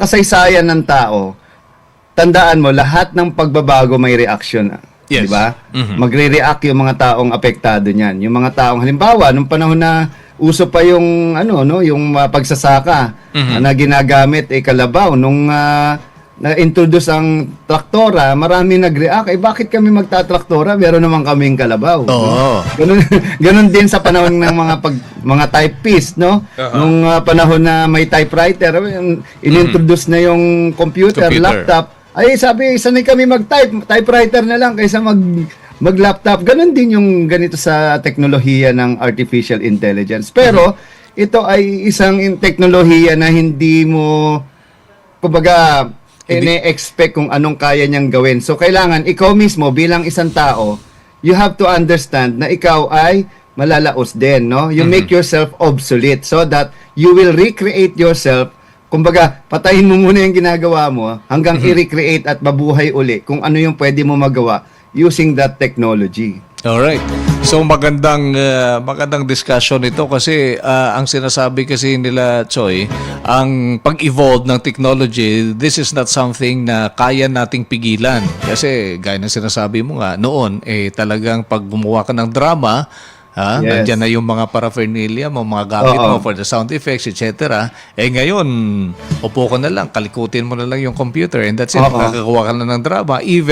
kasaysayan ng tao, tandaan mo, lahat ng pagbabago may reaction. Yes. Di ba? Mhm. Magre-react yung mga taong apektado niyan. Yung mga taong, halimbawa, nung panahon na uso pa yung, ano, no, yung uh, pagsasaka Mhm. na ginagamit, eh, kalabaw, nung ah, na-introduce ang traktora, marami nag-react, eh bakit kami magtatraktora? Meron naman kaming kalabaw. Oo. Ganun, ganun din sa panahon ng mga pag, mga typist, no? Uh-huh. Nung uh, panahon na may typewriter, yung inintroduce na yung computer, Computer. laptop. Ay, sabi, sanay kami mag-type, typewriter na lang kaysa mag mag-laptop. Ganun din yung ganito sa teknolohiya ng artificial intelligence. Pero ito ay isang in- teknolohiya na hindi mo kumbaga ine-expect kung anong kaya niyang gawin. So kailangan ikaw mismo bilang isang tao, you have to understand na ikaw ay malalaos din, no? You make yourself obsolete so that you will recreate yourself. Kumbaga, patayin mo muna yung ginagawa mo hanggang i-recreate at mabuhay uli kung ano yung pwede mo magawa using that technology. Alright. So magandang uh, magandang discussion ito kasi uh, ang sinasabi kasi nila Choi, ang pag-evolve ng technology, this is not something na kaya nating pigilan. Kasi gaya ng sinasabi mo nga, noon eh talagang pag gumawa ka ng drama, ha, Yes. nandyan na yung mga paraphernalia mo, mga gamit mo Oo. for the sound effects, etc. Eh ngayon, upo ka na lang, kalikutin mo na lang yung computer and that's it, Oo. makakagawa ka na ng drama. Even